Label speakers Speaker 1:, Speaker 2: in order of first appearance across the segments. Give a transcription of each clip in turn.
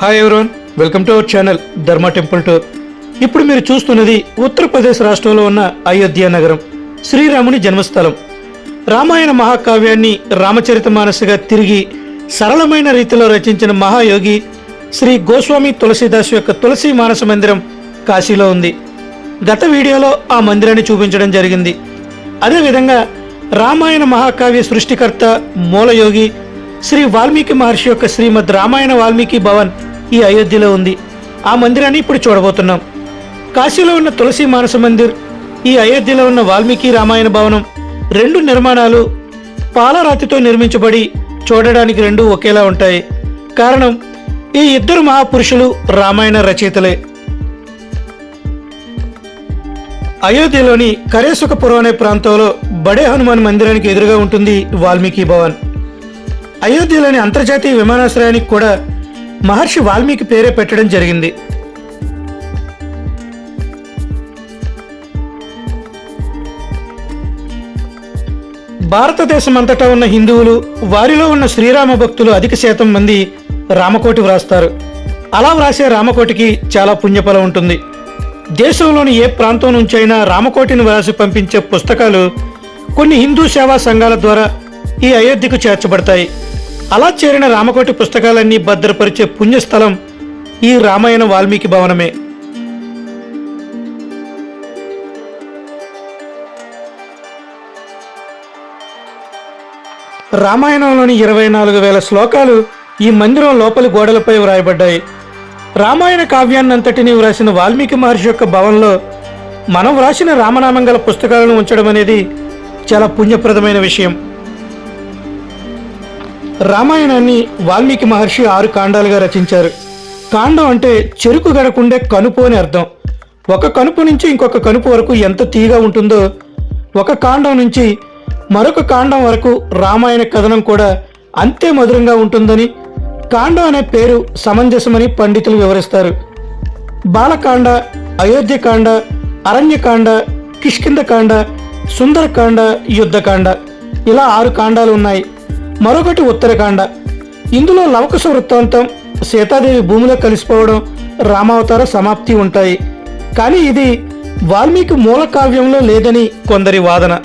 Speaker 1: Hi everyone welcome to our channel Dharma temple tour ఇప్పుడు మీరు చూస్తున్నది ఉత్తరప్రదేశ్ రాష్ట్రంలో ఉన్న అయోధ్య నగరం శ్రీరాముని జన్మస్థలం. రామాయణ మహాకావ్యాన్ని రామచరిత మానసుగా తిరిగి సరళమైన రీతిలో రచించిన మహాయోగి శ్రీ గోస్వామి తులసీదాస్ యొక్క తులసి మానస మందిరం కాశీలో ఉంది. గత వీడియోలో ఆ మందిరాన్ని చూపించడం జరిగింది. అదేవిధంగా రామాయణ మహాకావ్య సృష్టికర్త మూలయోగి శ్రీ వాల్మీకి మహర్షి యొక్క శ్రీమద్ రామాయణ వాల్మీకి భవన్ ఈ అయోధ్యలో ఉంది. ఆ మందిరాన్ని ఇప్పుడు చూడబోతున్నాం. కాశీలో ఉన్న తులసి మానస మందిర్ ఈ అయోధ్యలో ఉన్న వాల్మీకి రామాయణ భవనం రెండు నిర్మాణాలు పాలరాతితో నిర్మించబడి చూడడానికి రెండు ఒకేలా ఉంటాయి. కారణం ఈ ఇద్దరు మహాపురుషులు రామాయణ రచయితలే. అయోధ్యలోని కరేసుకపురం అనే ప్రాంతంలో బడే హనుమాన్ మందిరానికి ఎదురుగా ఉంటుంది వాల్మీకి భవన్. అయోధ్యలోని అంతర్జాతీయ విమానాశ్రయానికి కూడా మహర్షి వాల్మీకి పేరే పెట్టడం జరిగింది. భారతదేశం అంతటా ఉన్న హిందువులు వారిలో ఉన్న శ్రీరామ భక్తులు అధిక శాతం మంది రామకోటి వ్రాస్తారు. అలా వ్రాసే రామకోటికి చాలా పుణ్యఫలం ఉంటుంది. దేశంలోని ఏ ప్రాంతం నుంచైనా రామకోటిని వ్రాసి పంపించే పుస్తకాలు కొన్ని హిందూ సేవా సంఘాల ద్వారా ఈ అయోధ్యకు చేర్చబడతాయి. అలా చేరిన రామకోటి పుస్తకాలన్నీ భద్రపరిచే పుణ్యస్థలం ఈ రామాయణ వాల్మీకి భవనమే. రామాయణంలోని ఇరవై నాలుగు వేల శ్లోకాలు ఈ మందిరం లోపలి గోడలపై వ్రాయబడ్డాయి. రామాయణ కావ్యాన్నంతటిని వ్రాసిన వాల్మీకి మహర్షి యొక్క భవన్లో మనం వ్రాసిన రామనామం గల పుస్తకాలను ఉంచడం అనేది చాలా పుణ్యప్రదమైన విషయం. రామాయణాన్ని వాల్మీకి మహర్షి ఆరు కాండాలుగా రచించారు. కాండం అంటే చెరుకు గడకుండే కనుపు అని అర్థం. ఒక కనుపు నుంచి ఇంకొక కనుపు వరకు ఎంత తీగా ఉంటుందో ఒక కాండం నుంచి మరొక కాండం వరకు రామాయణ కథనం కూడా అంతే మధురంగా ఉంటుందని కాండం అనే పేరు సమంజసమని పండితులు వివరిస్తారు. బాలకాండ అయోధ్యకాండ అరణ్యకాండ కిష్కిందకాండ సుందరకాండ యుద్ధకాండ ఇలా ఆరు కాండాలు ఉన్నాయి. మరొకటి ఉత్తరకాండ ఇందులో లవకుశ వృత్తాంతం సీతాదేవి భూమిలో కలిసిపోవడం రామావతార సమాప్తి ఉంటాయి. కానీ ఇది వాల్మీకి మూల కావ్యంలో లేదని కొందరి వాదన.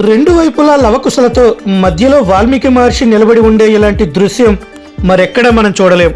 Speaker 1: రెండు వైపులా లవకుశలతో మధ్యలో వాల్మీకి మహర్షి నిలబడి ఉండే ఇలాంటి దృశ్యం మరెక్కడ మనం చూడలేం.